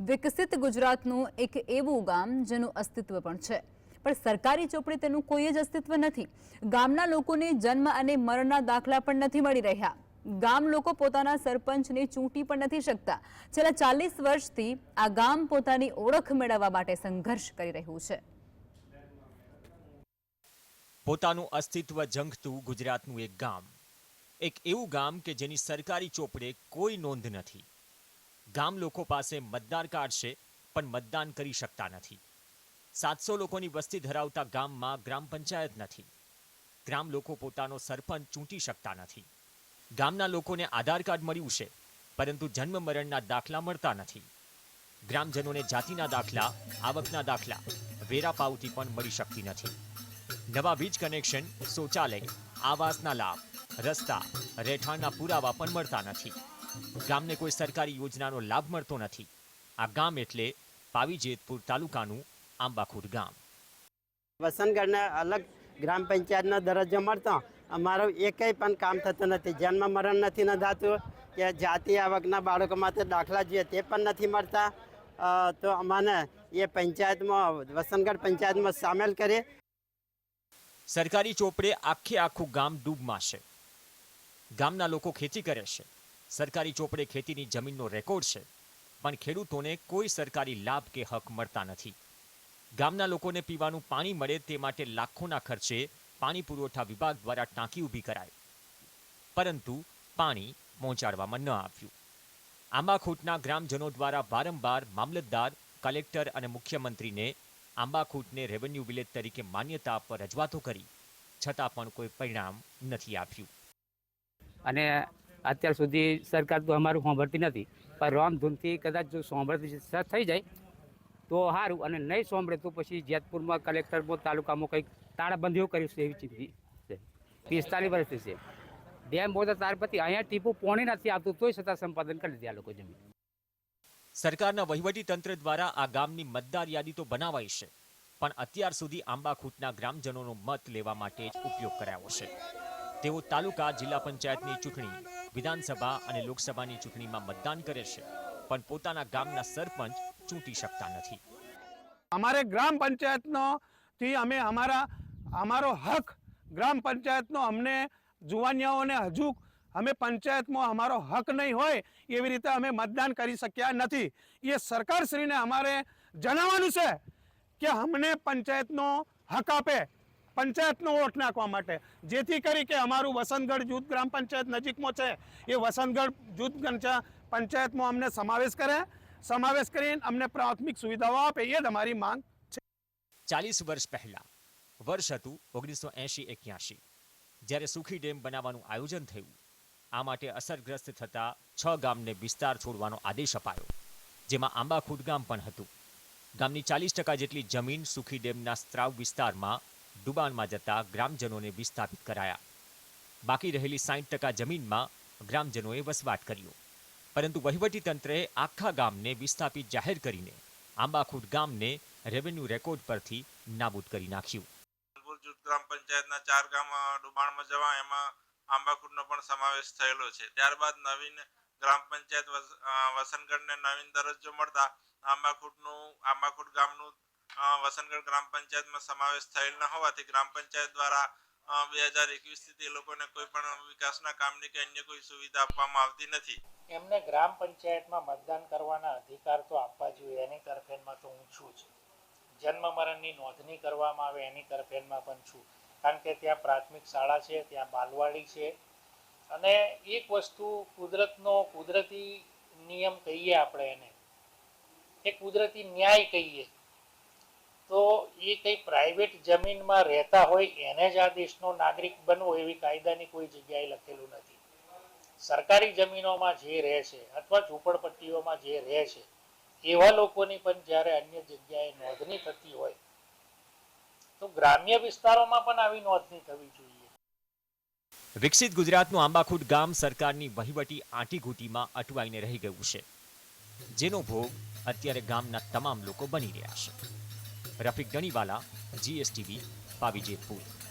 વિકસિત ગુજરાતનું એક એવું ગામ જેનું અસ્તિત્વ પણ છે. પણ સરકારી ચોપડે તેનું કોઈ જ અસ્તિત્વ નથી. ગામના લોકોને જન્મ અને મરણના દાખલા પણ નથી મળી રહ્યા. ગામ લોકો પોતાના સરપંચને ચૂંટી પણ નથી શકતા. છેલ્લા ચાલીસ વર્ષથી આ ગામ પોતાની ઓળખ મેળવવા માટે સંઘર્ષ કરી રહ્યું છે. પોતાનું અસ્તિત્વ ઝંખતું ગુજરાતનું એક ગામ. એક એવું ગામ કે જેની સરકારી ચોપડે કોઈ નોંધ નથી. ગામ લોકો પાસે મતદાર કાર્ડ છે, પણ મતદાન કરી શકતા નથી. સાતસો લોકોની વસ્તી ધરાવતા ગામમાં ગ્રામ પંચાયત નથી. ગ્રામ લોકો પોતાનો સરપંચ ચૂંટી શકતા નથી. ગામના લોકોને આધાર કાર્ડ મળ્યું છે, પરંતુ જન્મ મરણના દાખલા મળતા નથી. ગ્રામજનોને જાતિના દાખલા, આવકના દાખલા, વેરા પાવતી પણ મળી શકતી નથી. નવા વીજ કનેક્શન, શૌચાલય, આવાસના લાભ, રસ્તા, રહેઠાણના પુરાવા પણ મળતા નથી. ગામને કોઈ સરકારી યોજનાનો લાભ મળતો નથી. આ ગામ એટલે પાવી જેતપુર તાલુકાનું આંબાખુડ ગામ. વસનગઢને અલગ ગ્રામ પંચાયતનો દરજ્જો મળતો. અમારો એકેય પણ કામ થતું નથી. જન્મ મરણ નથી નોંધાતું. કે જાતિ આવકના બાળકો માટે દાખલા જોઈએ તે પણ નથી મળતા. તો અમને એ પંચાયતમાં વસનગઢ પંચાયતમાં સામેલ કરીએ સરકારી ચોપડે આખે આખું ગામ ડૂબમાં છે. ગામના લોકો ખેતી કરે છે. સરકારી ચોપડે ખેતીની જમીનનો રેકોર્ડ છે, પણ ખેડૂતોને કોઈ સરકારી લાભ કે હક મળતા નથી. ગામના લોકોને પીવાનું પાણી મળે તે માટે લાખોના ખર્ચે પાણી પુરવઠા વિભાગ દ્વારા ટાંકી ઊભી કરાઈ. પરંતુ પાણી પહોંચાડવામાં ન આવ્યું. આંબાખૂટના ગ્રામજનો દ્વારા વારંવાર મામલતદાર, કલેક્ટર અને મુખ્યમંત્રીને આંબાખૂટને રેવન્યુ વિલેજ તરીકે માન્યતા આપવા રજૂઆતો કરી, છતાં પણ કોઈ પરિણામ નથી આપ્યું. અને અત્યાર સુધી સરકાર તો અમારું સાંભળતી નથી. પણ રામધૂનથી કદાચ જો સાંભળતી થઈ જાય, તો સારું અને નહીં સાંભળે તો પછી જેતપુરમાં, કલેક્ટરમાં, તાલુકામાં કંઈક તાળાબંધીઓ કરી છે એવી ચીજ છે. પિસ્તાલીસ વર્ષથી છે. ડેમ બોલતા તારપતિ અહીંયા ટીપુ પોણી નથી આવતું, તોય છતાં સંપાદન કરી દીધા લોકો જમીન. સરકારના વહીવટી તંત્ર દ્વારા આ ગામની મતદાર યાદી તો બનાવાઈ છે, પણ અત્યાર સુધી આંબાખૂટના ગ્રામજનોનો મત લેવા માટે જ ઉપયોગ કરાયો છે. તેઓ તાલુકા, જિલ્લા પંચાયતની ચૂંટણી, વિધાનસભા અને લોકસભાની ચૂંટણીમાં મતદાન કરે છે, પણ પોતાના ગામના સરપંચ ચૂંટી શકતા નથી. અમારે ગ્રામ પંચાયતનો થી અમે અમારા, અમારો હક ગ્રામ પંચાયતનો અમને જુવાનિયાઓને હજુ અમે પંચાયતમાં અમારો હક નહીં હોય એવી રીતે અમે મતદાન કરી શક્યા નથી. એ સરકારશ્રીને અમારે જણાવવાનું છે કે અમને પંચાયતનો હક આપે. પંચાયતનો વોટ નાખવા માટે. જેથી કરી કે અમારું વસંતગઢ જૂથ ગ્રામ પંચાયત નજીકમાં છે. એ વસંતગઢ જૂથ પંચા- પંચાયતમાં અમને સમાવેશ કરે. સમાવેશ કરીને અમને પ્રાથમિક સુવિધાઓ આપે. એ જ અમારી માંગ ચાલીસ વર્ષ પહેલાં, વર્ષ હતું ઓગણીસો એંશી એક્યાસી જ્યારે સુખી ડેમ બનાવવાનું આયોજન થયું, આ માટે અસરગ્રસ્ત થતા છ ગામને વિસ્તાર છોડવાનો આદેશ અપાયો, જેમાં આંબાખૂટ ગામ પણ હતું. ગામની ચાલીસ ટકા જેટલી જમીન સુખી ડેમના સ્ત્રાવ વિસ્તારમાં ડુબાણમાં જતા ગ્રામજનોને વિસ્થાપિત કરાયા. બાકી રહેલી સાઠ ટકા જમીનમાં ગ્રામજનોએ વસવાટ કર્યો. પરંતુ વહીવટીતંત્રે આખા ગામને વિસ્થાપિત જાહેર કરીને આંબાખૂટ ગામને રેવન્યુ રેકોર્ડ પરથી નાબૂદ કરી નાખ્યું. ગ્રામ પંચાયતના ચાર ગામ ડુબાણમાં જવા એમાં આંબાખૂટનો પણ સમાવેશ થયેલો છે. ત્યારબાદ નવીન ગ્રામ પંચાયત વસ- અ, નવીન દરજ્જો મળતા આંબાખૂટનું આંબાખૂટ ગામનું અ, વસંતગઢ ગ્રામ પંચાયતમાં સમાવેશ થયેલ ન હોવાથી ગ્રામ પંચાયત દ્વારા બે હજાર એકવીસથી તે લોકોને કોઈ પણ વિકાસના કામની કે અન્ય કોઈ સુવિધા આપવામાં આવતી નથી. એમને ગ્રામ પંચાયતમાં મતદાન કરવાના અધિકાર તો આપવા જોઈએ એની તરફેણમાં તો હું છું જ. જન્મ મરણની નોંધણી કરવામાં આવે એની તરફેણમાં પણ છું. કારણ કે ત્યાં પ્રાથમિક શાળા છે ત્યાં બાલવાડી છે. અને એક વસ્તુ કુદરતનો કુદરતી નિયમ કહીએ આપણે એને. એ કુદરતી ન્યાય કહીએ. તો એ કંઈ પ્રાઇવેટ જમીનમાં રહેતા હોય, એને જ આ દેશનો નાગરિક બનવો એવી કાયદાની કોઈ જગ્યાએ લખેલું નથી. સરકારી જમીનોમાં જે રહે છે અથવા ઝૂંપડપટ્ટીઓમાં જે રહે છે, એવા લોકોની પણ જ્યારે અન્ય જગ્યાએ નોંધણી થતી હોય, તો ગ્રામ્ય વિસ્તારોમાં પણ આવી નોંધણી થવી જોઈએ. વિકસિત ગુજરાતનું આંબાખૂટ ગામ સરકારની વહીવટી આંટીઘૂંટીમાં અટવાઈને રહી ગયું છે. જેનો ભોગ અત્યારે ગામના તમામ લોકો બની રહ્યા છે. રફીક ગણીવાલા જીએસટીવી પાવી જેતપુર